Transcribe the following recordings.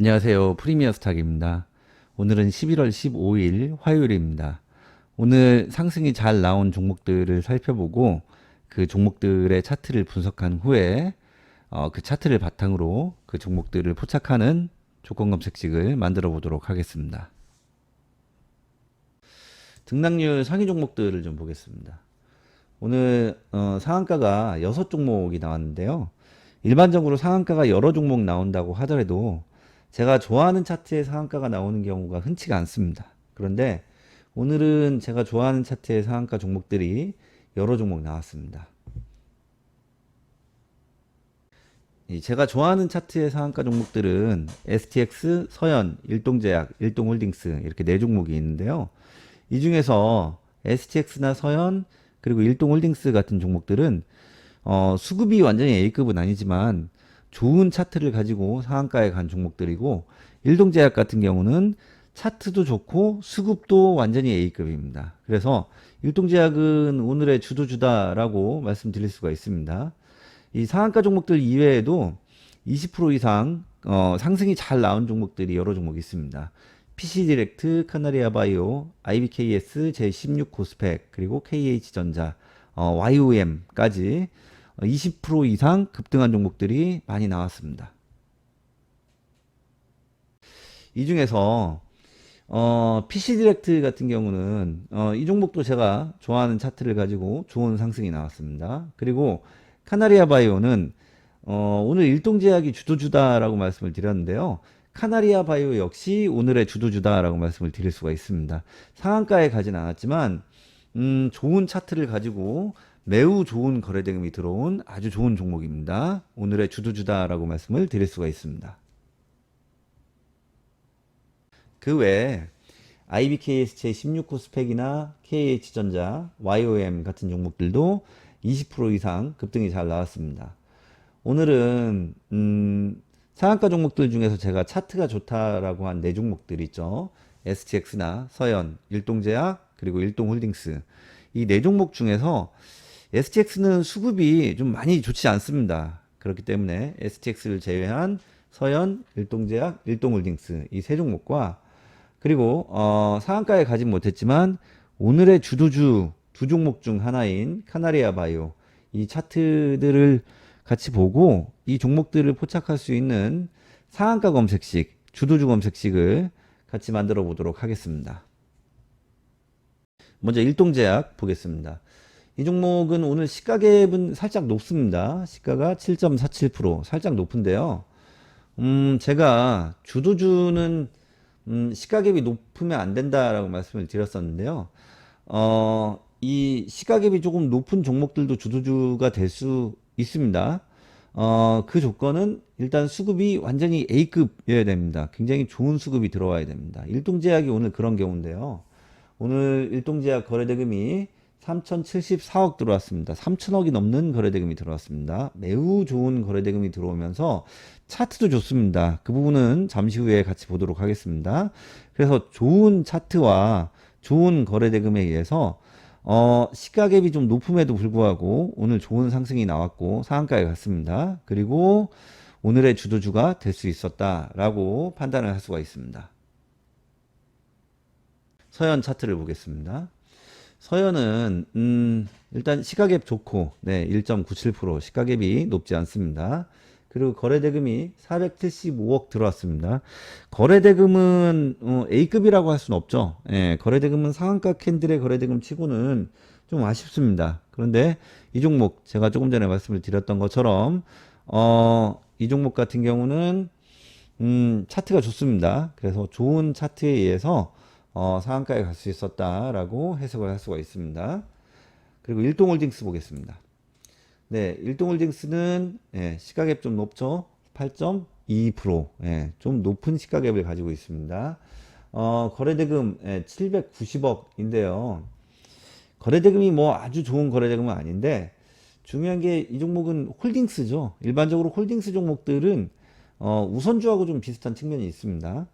안녕하세요. 프리미어 스탁입니다. 오늘은 11월 15일 화요일입니다. 오늘 상승이 잘 나온 종목들을 살펴보고 그 종목들의 차트를 분석한 후에 어, 그 차트를 바탕으로 그 종목들을 포착하는 조건 검색식을 만들어 보도록 하겠습니다. 등락률 상위 종목들을 좀 보겠습니다. 오늘 어, 상한가가 6 종목이 나왔는데요. 일반적으로 상한가가 여러 종목 나온다고 하더라도 제가 좋아하는 차트에 상한가가 나오는 경우가 흔치가 않습니다. 그런데 오늘은 제가 좋아하는 차트의 상한가 종목들이 여러 종목 나왔습니다. 이 제가 좋아하는 차트의 상한가 종목들은 STX, 서현, 일동제약, 일동홀딩스 이렇게 네 종목이 있는데요. 이 중에서 STX나 서현 그리고 일동홀딩스 같은 종목들은 어, 수급이 완전히 A급은 아니지만 좋은 차트를 가지고 상한가에 간 종목들이고 일동제약 같은 경우는 차트도 좋고 수급도 완전히 A급입니다. 그래서 일동제약은 오늘의 주도주다라고 말씀드릴 수가 있습니다. 이 상한가 종목들 이외에도 20% 이상 어, 상승이 잘 나온 종목들이 여러 종목 있습니다. PC디렉트, 카나리아 바이오, IBKS, 제16 고스펙, 그리고 KH전자, 어, YOM까지 20% 이상 급등한 종목들이 많이 나왔습니다. 이 중에서 어, PC 디렉트 같은 경우는 어, 이 종목도 제가 좋아하는 차트를 가지고 좋은 상승이 나왔습니다. 그리고 카나리아 바이오는 어, 오늘 일동제약이 주도주다라고 말씀을 드렸는데요. 카나리아 바이오 역시 오늘의 주도주다라고 말씀을 드릴 수가 있습니다. 상한가에 가진 않았지만 음, 좋은 차트를 가지고 매우 좋은 거래 대금이 들어온 아주 좋은 종목입니다. 오늘의 주도주다라고 말씀을 드릴 수가 있습니다. 그 외에 IBKS 제16 코스펙이나 KH전자, YOM 같은 종목들도 20% 이상 급등이 잘 나왔습니다. 오늘은 음, 상한가 종목들 중에서 제가 차트가 좋다라고 한 네 종목들 있죠. STX나 서현, 일동제약, 그리고 일동홀딩스 이 네 종목 중에서 STX는 수급이 좀 많이 좋지 않습니다. 그렇기 때문에 STX를 제외한 서현, 일동제약, 일동홀딩스 이 세 종목과 그리고 어, 상한가에 가진 못했지만 오늘의 주도주 두 종목 중 하나인 카나리아 바이오 이 차트들을 같이 보고 이 종목들을 포착할 수 있는 상한가 검색식, 주도주 검색식을 같이 만들어 보도록 하겠습니다. 먼저 일동제약 보겠습니다. 이 종목은 오늘 시가 갭은 살짝 높습니다. 시가가 7.47% 살짝 높은데요. 음, 제가 주도주는 음, 시가 갭이 높으면 안 된다라고 말씀을 드렸었는데요. 어, 이 시가 갭이 조금 높은 종목들도 주도주가 될 수 있습니다. 어, 그 조건은 일단 수급이 완전히 A급이어야 됩니다. 굉장히 좋은 수급이 들어와야 됩니다. 일동제약이 오늘 그런 경우인데요. 오늘 일동제약 거래대금이 3,074억 들어왔습니다. 3,000억이 넘는 거래대금이 들어왔습니다. 매우 좋은 거래대금이 들어오면서 차트도 좋습니다. 그 부분은 잠시 후에 같이 보도록 하겠습니다. 그래서 좋은 차트와 좋은 거래대금에 의해서 어, 시가갭이 좀 높음에도 불구하고 오늘 좋은 상승이 나왔고 상한가에 갔습니다. 그리고 오늘의 주도주가 될 수 있었다라고 판단을 할 수가 있습니다. 서현 차트를 보겠습니다. 서현은 음, 일단 시가갭 좋고 네, 1.97% 시가갭이 높지 않습니다. 그리고 거래대금이 475억 들어왔습니다. 거래대금은 어, A급이라고 할 수는 없죠. 예, 거래대금은 상한가 캔들의 거래대금 치고는 좀 아쉽습니다. 그런데 이 종목 제가 조금 전에 말씀을 드렸던 것처럼 어, 이 종목 같은 경우는 음, 차트가 좋습니다. 그래서 좋은 차트에 의해서 어, 상한가에 갈 수 있었다라고 해석을 할 수가 있습니다. 그리고 일동홀딩스 보겠습니다. 네, 일동홀딩스는 예, 시가갭 좀 높죠. 8.2%. 예, 좀 높은 시가갭을 가지고 있습니다. 어, 거래대금 예, 790억인데요. 거래대금이 뭐 아주 좋은 거래대금은 아닌데 중요한 게 이 종목은 홀딩스죠. 일반적으로 홀딩스 종목들은 어, 우선주하고 좀 비슷한 측면이 있습니다.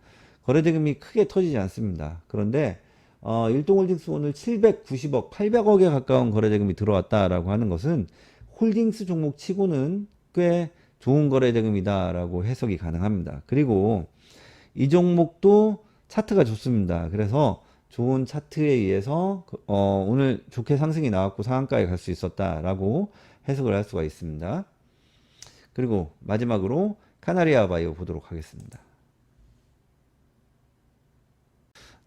거래대금이 크게 터지지 않습니다. 그런데 어, 일동홀딩스 오늘 790억, 800억에 가까운 거래대금이 들어왔다라고 하는 것은 홀딩스 종목 치고는 꽤 좋은 거래대금이다라고 해석이 가능합니다. 그리고 이 종목도 차트가 좋습니다. 그래서 좋은 차트에 의해서 그- 어, 오늘 좋게 상승이 나왔고 상한가에 갈 수 있었다라고 해석을 할 수가 있습니다. 그리고 마지막으로 카나리아 바이오 보도록 하겠습니다.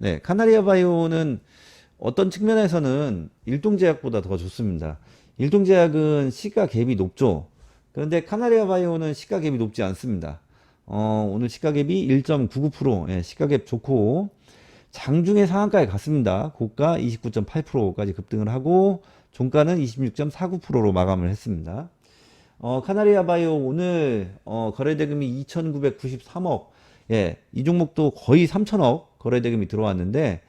네, 카나리아 바이오는 어떤 측면에서는 일동제약보다 더 좋습니다. 일동제약은 시가 갭이 높죠. 그런데 카나리아 바이오는 시가 갭이 높지 않습니다. 어, 오늘 시가 갭이 1.99%, 예, 시가 갭 좋고 장중에 상한가에 갔습니다. 고가 29.8%까지 급등을 하고 종가는 26.49%로 마감을 했습니다. 어, 카나리아 바이오 오늘 어, 거래대금이 2,993억. 예, 이 종목도 거의 3천억 거래 대금이 들어왔는데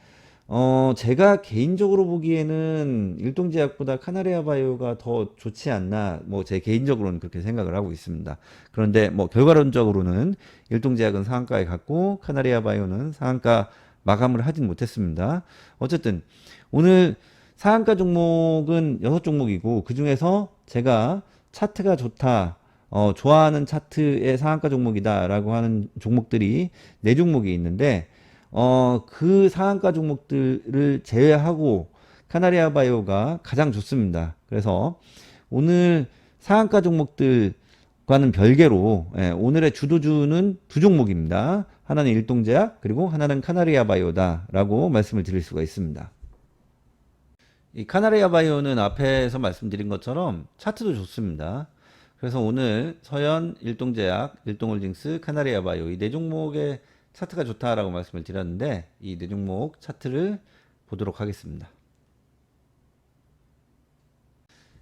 어, 제가 개인적으로 보기에는 일동제약보다 카나리아 바이오가 더 좋지 않나, 뭐, 제 개인적으로는 그렇게 생각을 하고 있습니다. 그런데 뭐, 결과론적으로는 일동제약은 상한가에 갔고, 카나리아 바이오는 상한가 마감을 하진 못했습니다. 어쨌든, 오늘 상한가 종목은 여섯 종목이고, 그 중에서 제가 차트가 좋다, 어, 좋아하는 차트의 상한가 종목이다라고 하는 종목들이 네 종목이 있는데, 어, 그 상한가 종목들을 제외하고 카나리아 바이오가 가장 좋습니다. 그래서 오늘 상한가 종목들과는 별개로 예, 오늘의 주도주는 두 종목입니다. 하나는 일동제약 그리고 하나는 카나리아 바이오다라고 말씀을 드릴 수가 있습니다. 이 카나리아 바이오는 앞에서 말씀드린 것처럼 차트도 좋습니다. 그래서 오늘 서현, 일동제약, 일동홀딩스, 카나리아 바이오 이 네 종목의 차트가 좋다라고 말씀을 드렸는데 이 네 종목 차트를 보도록 하겠습니다.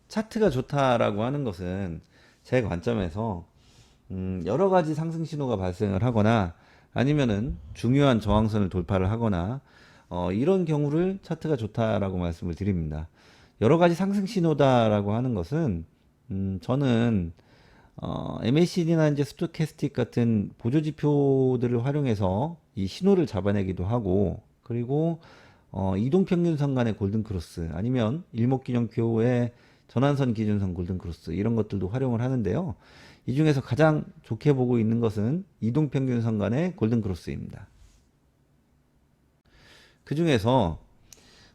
차트가 좋다라고 하는 것은 제 관점에서 음, 여러 가지 상승 신호가 발생을 하거나 아니면은 중요한 저항선을 돌파를 하거나 어, 이런 경우를 차트가 좋다라고 말씀을 드립니다. 여러 가지 상승 신호다라고 하는 것은 음, 저는 어, MACD나 이제 스토캐스틱 같은 보조 지표들을 활용해서 이 신호를 잡아내기도 하고 그리고 어, 이동평균선 간의 골든크로스 아니면 일목균형표의 전환선 기준선 골든크로스 이런 것들도 활용을 하는데요. 이 중에서 가장 좋게 보고 있는 것은 이동평균선 간의 골든크로스입니다. 그 중에서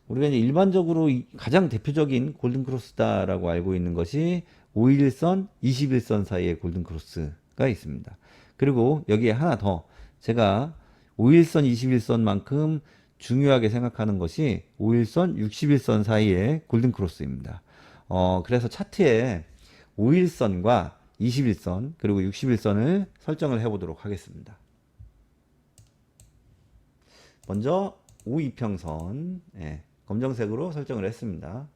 우리가 이제 일반적으로 이- 가장 대표적인 골든크로스다라고 알고 있는 것이 5일선, 21선 사이의 골든크로스가 있습니다. 그리고 여기에 하나 더 제가 5일선, 21선만큼 중요하게 생각하는 것이 5일선, 61선 사이의 골든크로스입니다. 어, 그래서 차트에 5일선과 21선 그리고 61선을 설정을 해 보도록 하겠습니다. 먼저 5이평선 예, 검정색으로 설정을 했습니다.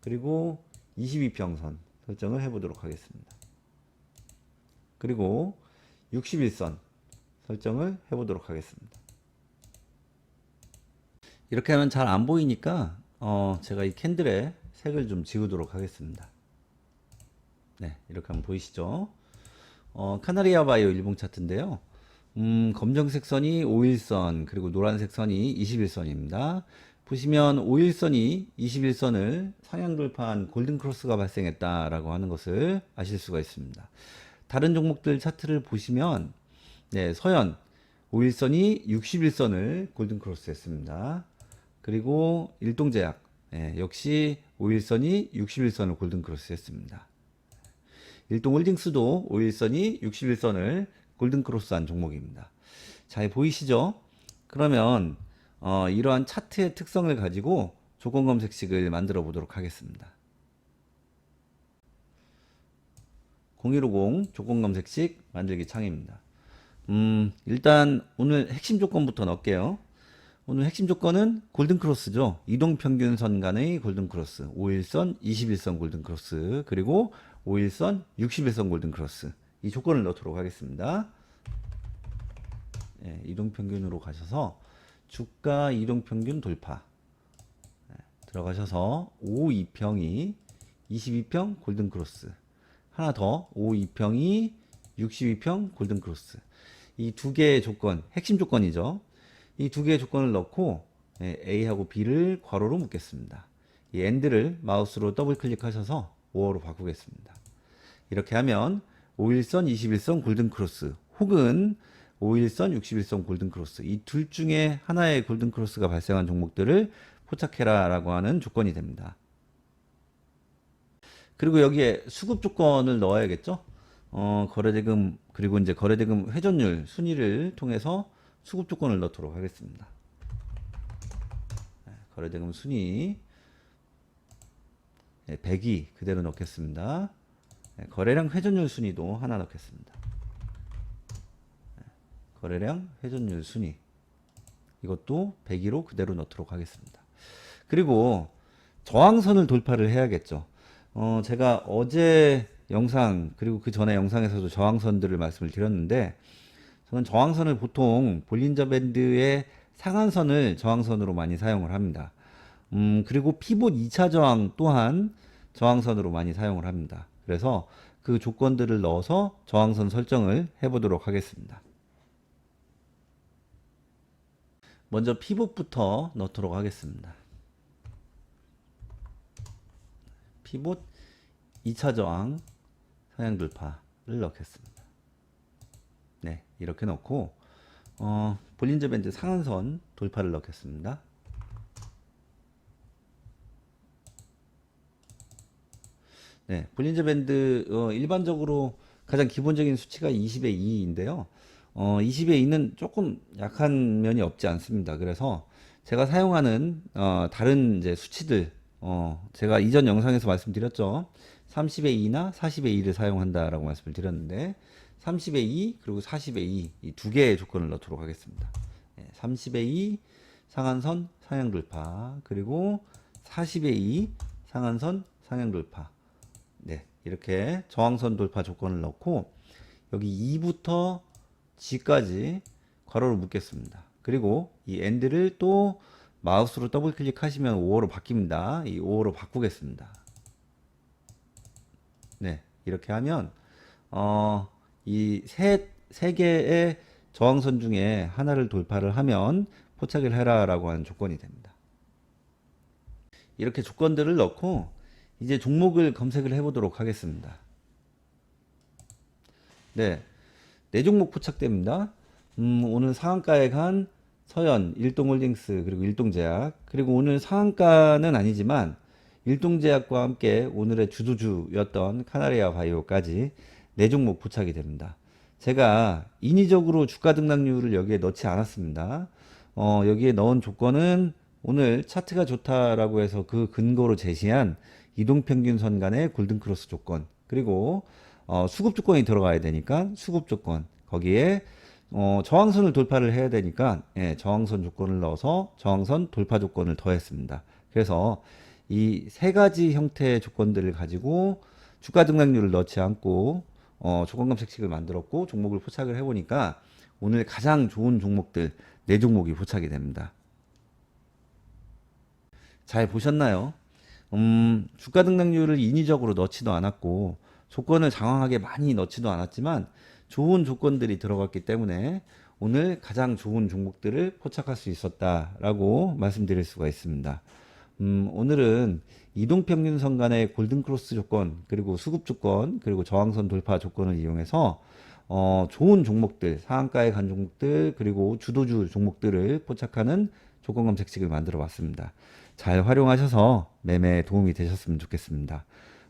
그리고 22평선 설정을 해보도록 하겠습니다. 그리고 61선 설정을 해보도록 하겠습니다. 이렇게 하면 잘 안 보이니까 어, 제가 이 캔들에 색을 좀 지우도록 하겠습니다. 네, 이렇게 하면 보이시죠? 어, 카나리아 바이오 일봉 차트인데요. 음, 검정색 선이 5일선, 그리고 노란색 선이 21선입니다. 보시면 5일선이 21선을 상향 돌파한 골든 크로스가 발생했다라고 하는 것을 아실 수가 있습니다. 다른 종목들 차트를 보시면 네, 서현 5일선이 61선을 골든 크로스 했습니다. 그리고 일동제약 예, 역시 5일선이 61선을 골든 크로스 했습니다. 일동홀딩스도 5일선이 61선을 골든 크로스한 종목입니다. 잘 보이시죠? 그러면 어, 이러한 차트의 특성을 가지고 조건 검색식을 만들어 보도록 하겠습니다. 0150 조건 검색식 만들기 창입니다. 음, 일단 오늘 핵심 조건부터 넣을게요. 오늘 핵심 조건은 골든크로스죠. 이동평균선 간의 골든크로스. 5일선, 21선 골든크로스. 그리고 5일선, 61선 골든크로스. 이 조건을 넣도록 하겠습니다. 예, 이동평균으로 가셔서 주가 이동평균 돌파. 예, 들어가셔서 5, 2평이 22평 골든크로스. 하나 더, 5, 2평이 62평 골든크로스. 이 두 개의 조건, 핵심 조건이죠. 이 두 개의 조건을 넣고 예, A하고 B를 괄호로 묶겠습니다. 이 AND를 마우스로 더블 클릭하셔서 5호로 바꾸겠습니다. 이렇게 하면 5일선, 21선 골든크로스 혹은 5일선, 60일선 골든크로스 이 둘 중에 하나의 골든크로스가 발생한 종목들을 포착해라 라고 하는 조건이 됩니다. 그리고 여기에 수급 조건을 넣어야겠죠. 어, 거래대금 그리고 이제 거래대금 회전율 순위를 통해서 수급 조건을 넣도록 하겠습니다. 네, 거래대금 순위 네, 100이 그대로 넣겠습니다. 네, 거래량 회전율 순위도 하나 넣겠습니다. 네, 거래량 회전율 순위 이것도 102로 그대로 넣도록 하겠습니다. 그리고 저항선을 돌파를 해야겠죠. 어, 제가 어제 영상 그리고 그 전에 영상에서도 저항선들을 말씀을 드렸는데 저는 저항선을 보통 볼린저 밴드의 상한선을 저항선으로 많이 사용을 합니다. 음, 그리고 피봇 2차 저항 또한 저항선으로 많이 사용을 합니다. 그래서 그 조건들을 넣어서 저항선 설정을 해보도록 하겠습니다. 먼저 피봇부터 넣도록 하겠습니다. 피봇 2차 저항 상향 돌파를 넣겠습니다. 네, 이렇게 넣고 어, 볼린저 밴드 상한선 돌파를 넣겠습니다. 네, 볼린저 밴드 어, 일반적으로 가장 기본적인 수치가 20의 2인데요. 어, 20의 2는 조금 약한 면이 없지 않습니다. 그래서 제가 사용하는 어, 다른 이제 수치들 어, 제가 이전 영상에서 말씀드렸죠. 30의 2나 40의 2를 사용한다라고 말씀을 드렸는데 30의 2 그리고 40의 2 이 두 개의 조건을 넣도록 하겠습니다. 예, 30의 2 상한선 상향 돌파 그리고 40의 2 상한선 상향 돌파 네 이렇게 저항선 돌파 조건을 넣고 여기 2부터 G까지 괄호를 묶겠습니다. 그리고 이 엔드를 또 마우스로 더블 클릭하시면 5호로 바뀝니다. 이 5호로 바꾸겠습니다. 네, 이렇게 하면 어, 이세 세 개의 저항선 중에 하나를 돌파를 하면 포착을 해라라고 하는 조건이 됩니다. 이렇게 조건들을 넣고 이제 종목을 검색을 해보도록 하겠습니다. 네, 네 종목 포착됩니다. 음, 오늘 상한가에 간 서현, 일동홀딩스 그리고 일동제약 그리고 오늘 상한가는 아니지만 일동제약과 함께 오늘의 주도주였던 카나리아 바이오까지 네 종목 포착이 됩니다. 제가 인위적으로 주가 등락률을 여기에 넣지 않았습니다. 어, 여기에 넣은 조건은 오늘 차트가 좋다라고 해서 그 근거로 제시한 이동평균선 간의 골든크로스 조건 그리고 어, 수급 조건이 들어가야 되니까 수급 조건 거기에 어, 저항선을 돌파를 해야 되니까 예, 저항선 조건을 넣어서 저항선 돌파 조건을 더했습니다. 그래서 이 세 가지 형태의 조건들을 가지고 주가 등락률을 넣지 않고 어, 조건 검색식을 만들었고 종목을 포착을 해보니까 오늘 가장 좋은 종목들 네 종목이 포착이 됩니다. 잘 보셨나요? 음, 주가 등락률을 인위적으로 넣지도 않았고 조건을 장황하게 많이 넣지도 않았지만 좋은 조건들이 들어갔기 때문에 오늘 가장 좋은 종목들을 포착할 수 있었다라고 말씀드릴 수가 있습니다. 음, 오늘은 이동평균선 간의 골든크로스 조건, 그리고 수급 조건, 그리고 저항선 돌파 조건을 이용해서 어, 좋은 종목들, 상한가에 간 종목들, 그리고 주도주 종목들을 포착하는 조건 검색식을 만들어 봤습니다. 잘 활용하셔서 매매에 도움이 되셨으면 좋겠습니다.